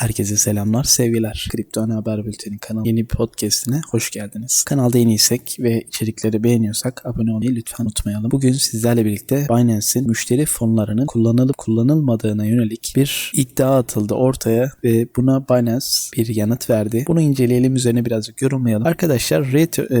Herkese selamlar, sevgiler. Kripto Ana Haber Bülteni kanalı yeni bir podcastine hoş geldiniz. Kanalda yeniysek ve içerikleri beğeniyorsak abone olmayı lütfen unutmayalım. Bugün sizlerle birlikte Binance'in müşteri fonlarının kullanılıp kullanılmadığına yönelik bir iddia atıldı ortaya ve buna Binance bir yanıt verdi. Bunu inceleyelim, üzerine birazcık yorumlayalım. Arkadaşlar Reuters, e,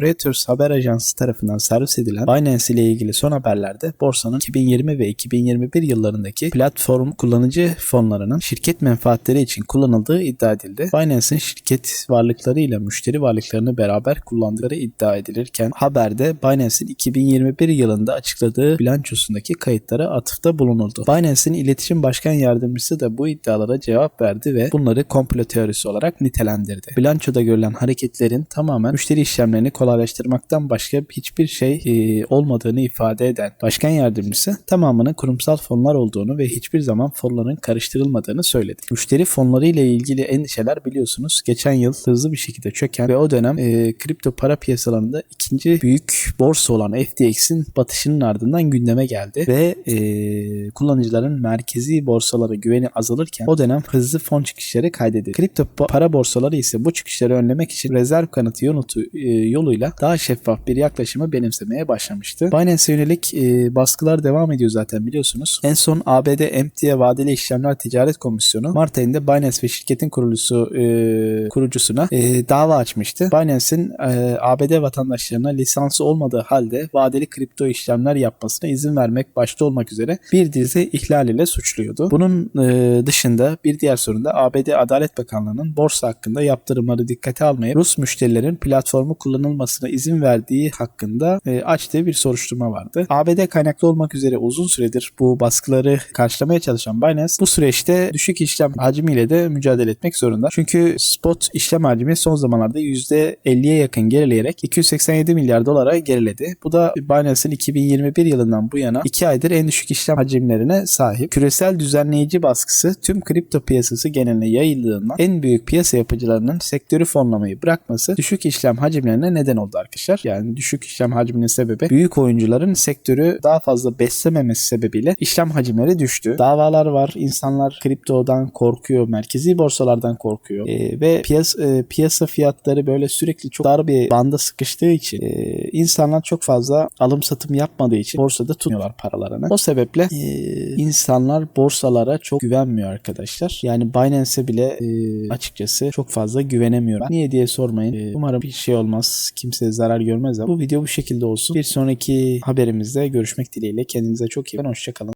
Reuters haber ajansı tarafından servis edilen Binance ile ilgili son haberlerde borsanın 2020 ve 2021 yıllarındaki platform kullanıcı fonlarının şirket menfaatleri için kullanıldığı iddia edildi. Binance'in şirket varlıklarıyla müşteri varlıklarını beraber kullandıkları iddia edilirken haberde Binance'in 2021 yılında açıkladığı bilançosundaki kayıtlara atıfta bulunuldu. Binance'in iletişim başkan yardımcısı da bu iddialara cevap verdi ve bunları komplo teorisi olarak nitelendirdi. Bilançoda görülen hareketlerin tamamen müşteri işlemlerini kolaylaştırmaktan başka hiçbir şey e, olmadığını ifade eden başkan yardımcısı tamamının kurumsal fonlar olduğunu ve hiçbir zaman fonların karıştırılmadığını söyledi. Müşteri fonları ile ilgili endişeler biliyorsunuz geçen yıl hızlı bir şekilde çöken ve o dönem e, kripto para piyasalarında ikinci büyük borsa olan FTX'in batışının ardından gündeme geldi ve e, kullanıcıların merkezi borsalara güveni azalırken o dönem hızlı fon çıkışları kaydedildi. Kripto pa- para borsaları ise bu çıkışları önlemek için rezerv kanıtı yönutu, e, yoluyla daha şeffaf bir yaklaşımı benimsemeye başlamıştı. Binance'e yönelik e, baskılar devam ediyor zaten biliyorsunuz. En son ABD emtia vadeli işlemler ticaret komisyonu Mart ayında Binance ve şirketin kurucusu e, kurucusuna e, dava açmıştı. Binance'in e, ABD vatandaşlarına lisansı olmadığı halde vadeli kripto işlemler yapmasına izin vermek başta olmak üzere bir dizi ihlal ile suçluyordu. Bunun e, dışında bir diğer sorun da ABD Adalet Bakanlığı'nın borsa hakkında yaptırımları dikkate almayıp Rus müşterilerin platformu kullanılmasına izin verdiği hakkında e, açtığı bir soruşturma vardı. ABD kaynaklı olmak üzere uzun süredir bu baskıları karşılamaya çalışan Binance bu süreçte düşük işlem hacmiyle de mücadele etmek zorunda. Çünkü spot işlem hacmi son zamanlarda %50'ye yakın gerileyerek 287 milyar dolara geriledi. Bu da Binance'in 2021 yılından bu yana 2 aydır en düşük işlem hacimlerine sahip. Küresel düzenleyici baskısı tüm kripto piyasası geneline yayıldığından en büyük piyasa yapıcılarının sektörü fonlamayı bırakması düşük işlem hacimlerine neden oldu arkadaşlar. Yani düşük işlem hacminin sebebi büyük oyuncuların sektörü daha fazla beslememesi sebebiyle işlem hacimleri düştü. Davalar var. İnsanlar kriptodan korkuyor. Merkezi borsalardan korkuyor. Ee, ve piyasa, e, piyasa fiyatları böyle sürekli çok dar bir banda sıkıştığı için e, insanlar çok fazla alım satım yapmadığı için borsada tutmuyorlar paralarını. O sebeple e, insanlar borsalara çok güvenmiyor arkadaşlar. Yani Binance'e bile e, açıkçası çok fazla güvenemiyorum. Niye diye sormayın. E, umarım bir şey olmaz. Kimse zarar görmez ama bu video bu şekilde olsun. Bir sonraki haberimizde görüşmek dileğiyle. Kendinize çok iyi bakın. Hoşçakalın.